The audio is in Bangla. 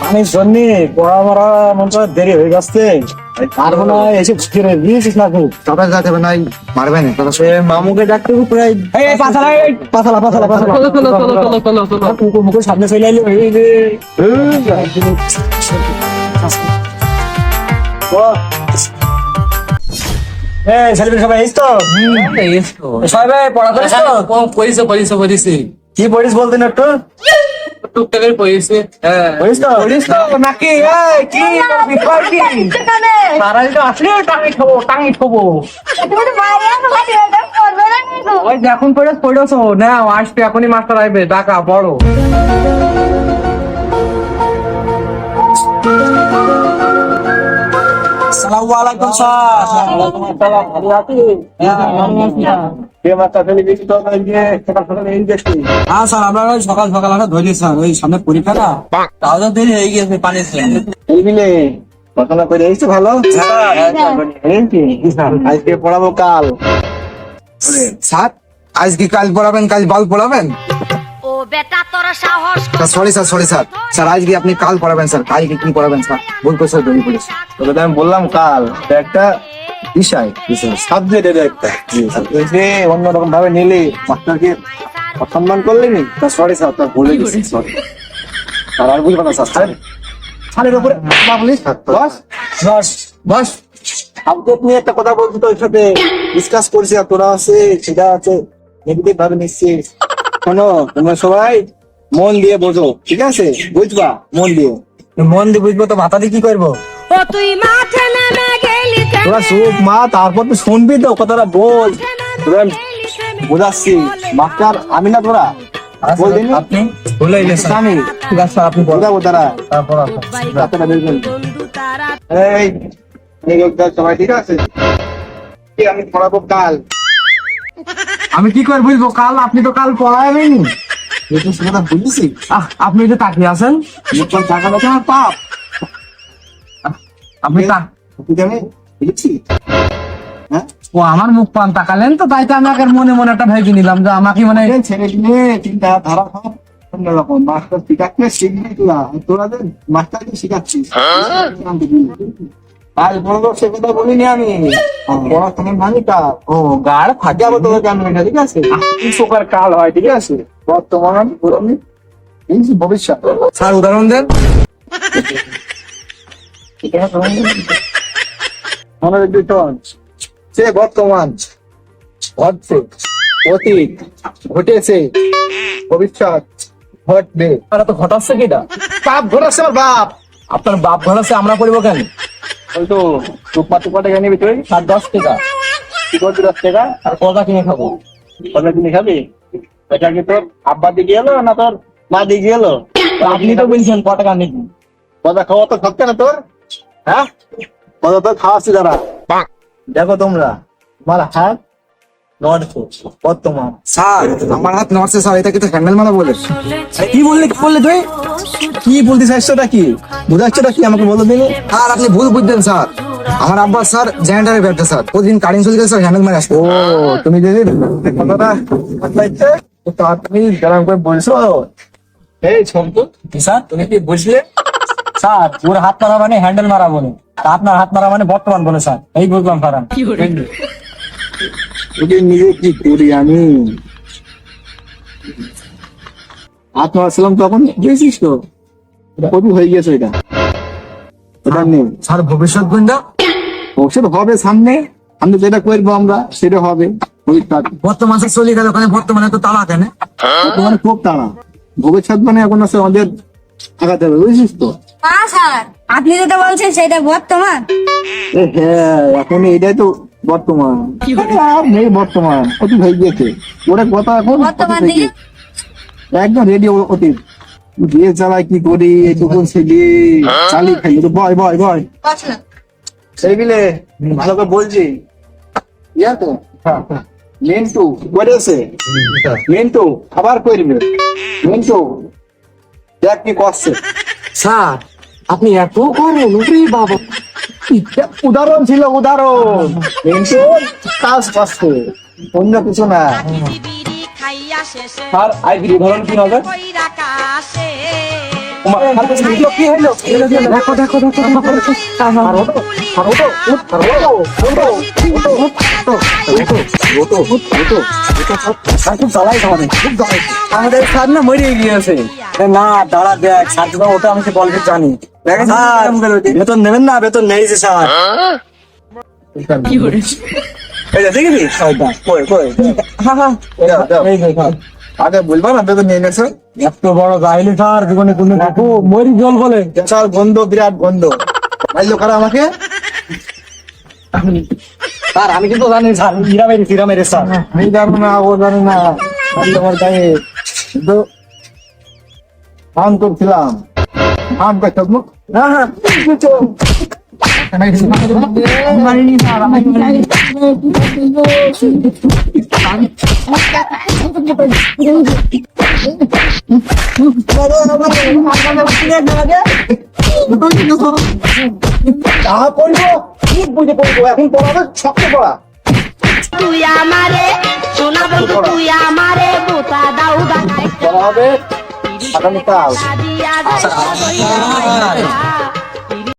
পানির জন্য পড়া মরা মন দেরি হয়ে যাচ্ছে পারব না এসে ফিরে দিয়েছিস না খুব। তবে যাতে নাই মারবে না কথা সে মামুকে ডাকতে প্রায় এই পাছালা পাছালা পাছালা চলো চলো চলো চলো চলো চলো কুকুর মুকুর সামনে চলে এলো এই ছেলেমেয়ে সবাই পড়া করিস তো? পয়সা পয়সা পয়সা কি পড়িস বলতেন একটু? টুকটাকের পয়সা হ্যাঁ। পড়িস তো পড়িস তো। নাকি কি বিষয় কি তারা তো আসলে টাঙি খাব টাঙি খাব ওই এখন পড়েছ পড়েছো? না আসবে এখনই মাস্টার আইবে টাকা বড়। হ্যাঁ স্যার আমরা ওই সকাল সকাল আমরা ধরি স্যার ওই সামনে পরীক্ষা না তাও তো দেরি হয়ে জন্য এইগুলো পড়াশোনা করে এসছো ভালো আজকে পড়াবো কাল স্যার আজকে কাল পড়াবেন কাল বাল পড়াবেন? ও বেটা তোর সাহস sorry sir sorry sir. Sir আজকে আপনি কাল পড়াবেন স্যার। কালকে কি পড়াবেন স্যার? ভুল করে স্যার ধরে পড়েছি তোকে তো আমি বললাম কাল একটা বিষয় সাবজেক্ট এটা একটা। তুই যে অন্যরকম ভাবে নিলি মাস্টারকে অসম্মান করলি নি? তা সরি স্যার তোর ভুলে গেছি সরি আর আর বুঝব না স্যার। স্যার স্যারের উপরে বলিস বস বস বস। সাবজেক্ট নিয়ে একটা কথা বলছি তো ওই সাথে। ডিসকাস করছি আর তোরা আছে সেটা আছে। নেগেটিভ ভাবে নিচ্ছিস। শোনো তোমরা সবাই মন দিয়ে বোঝো ঠিক আছে? বুঝবা মন দিয়ে। মন দিয়ে বুঝব তো মাথা দিয়ে কি করব? ও তুই মাঠে নেমে গেলি তোরা চুপ মা তারপর তো শুনবি তো কথাটা বল। তোরা বোঝাচ্ছি মাস্টার আমি না তোরা? বল দিনি। আপনি গেছেন আমি। ঠিক আছে আপনি তারা। তারপর এই সবাই ঠিক আছে? আমি পড়াবো কাল? আমি কি করে বুঝব? কাল আপনি তো কাল পড়াবেন কথা বলিস আপনি তো তাকিয়ে আছেন? টাকা আমার পাপ। আপনি বুঝেছি হ্যাঁ? ও আমার মুখ পান তাকালেন তো তাই তো আমি আগে মনে মনে একটা ভেবে নিলাম যে আমাকে মানে ছেলে কিনে তিনটা ধারা অন্যরকম মাস্টার শিখাচ্ছে শিখবি তোরা তোরা যে মাস্টারকে শিখাচ্ছিস। কাল পড়ব সে কথা বলিনি আমি। পড়াশোনা কাল ও গাড় ফাঁকে আবার তোদের ক্যামেরাটা ঠিক আছে? কাল হয় ঠিক আছে? বর্তমান ভবিষ্যৎ। স্যার উদাহরণ দেন। মনে রাখবি সে বর্তমান ঘটছে অতীত ঘটেছে ভবিষ্যৎ ঘটবে। তারা তো ঘটাচ্ছে কিটা বাপ ঘটাচ্ছে আমার বাপ। আপনার বাপ ঘটাচ্ছে আমরা করব কেন? ওই তো টুকপা টুকপা টাকা নিবি তুই? সাত দশ টাকা। কি করবি দশ টাকা? আর কলা কিনে খাব। কলা কিনে খাবি? এটা কি তোর আব্বা দিকে এলো না তোর মা দিকে এলো? আপনি তো বলছেন ক টাকা নিবি? কলা খাওয়া তো থাকছে না তোর? হ্যাঁ? কলা তো খাওয়াচ্ছি দাঁড়া। দেখো তোমরা তোমার হাত বর্তমান স্যার আমার হাত নড়ছে স্যার এটা কিন্তু হ্যান্ডেল মারা বলে? কি বললি কি বললি তুই? কি বলতে চাইছোটা কি? বোঝাচ্ছটা কি আমাকে বলো আপনি ভুল স্যার। আমার আব্বা স্যার জেনারেটারের ব্যবসা স্যার। প্রতিদিন কারেন্ট চলে গেলে স্যার হ্যান্ডেল মারা আসবে। ও তুমি যদি কথাটা পাইছে তুমি গরম করে বলছো। এই শম্পু কি স্যার তুমি কি বুঝলে? স্যার ওর হাত মারা মানে হ্যান্ডেল মারা বলে। আপনার হাত মারা মানে বর্তমান বলে স্যার। এই বুঝলাম স্যার। ওকে নিজে কি করি আমি? আত্মা আসলাম তখন গেছিস তো? কবি হয়ে গেছে এটা ওটা নেই। স্যার ভবিষ্যৎ গুঞ্জা ভবিষ্যৎ হবে সামনে। আমরা যেটা করব আমরা সেটা হবে। বর্তমান চলে গেল ওখানে বর্তমানে তো তালা কেন বর্তমানে খুব তাড়া ভবিষ্যৎ মানে এখন আছে আমাদের আগাতে হবে বুঝছিস তো? আপনি যেটা বলছেন সেটা বর্তমান। হ্যাঁ এখন এটাই তো বর্তমান। আর নেই বর্তমান অতীত হয়ে গিয়েছে। ওটা কথা এখন বর্তমান। একদম রেডি অতীত। দিয়ে চালাই কি করি এইটুকু ছেলে চালি খাই তো বয় বয় বয় ভালো করে বলছি। ইয়া তো? মেন্টু করেছে মেন্টু আবার করবে মেন্টু দেখ কি করছে। স্যার আপনি এত করেন বাবা। উদাহরণ ছিল উদাহরণ। মেন্টু কাজ পাচ্ছে অন্য কিছু না। আর আই উদাহরণ কি হবে? দেখো দেখো আমাদের স্যার না মরে গিয়েছে না দাঁড়া দেখ স্যার তো ওটা আমি বল জানি বেতন নেবেন না বেতন নেই যে স্যার এই যে দেখবি কই কই হ্যাঁ হ্যাঁ স্যার আগে বলবা না বেতন নিয়ে গেছে এত বড় গাইলি স্যার জীবনে কোনো ও মরি জল বলে। স্যার গন্ধ বিরাট গন্ধ। মাইলো কারা আমাকে। স্যার আমি কিন্তু জানি স্যার ইরা মেরে ইরা মেরে স্যার। আমি জানো না ও জানে না। আমি তোমার গায়ে কিন্তু ফান করছিলাম। ফান করছ মুখ? না হ্যাঁ তাহা পড়ব ঠিক বুঝে পড়ব এখন পড়াবে শক্ত পড়া তুই আমারে সোনা বন্ধু তুই আমারে বোতা দাউ দাঁড়াই পড়া আগামীকাল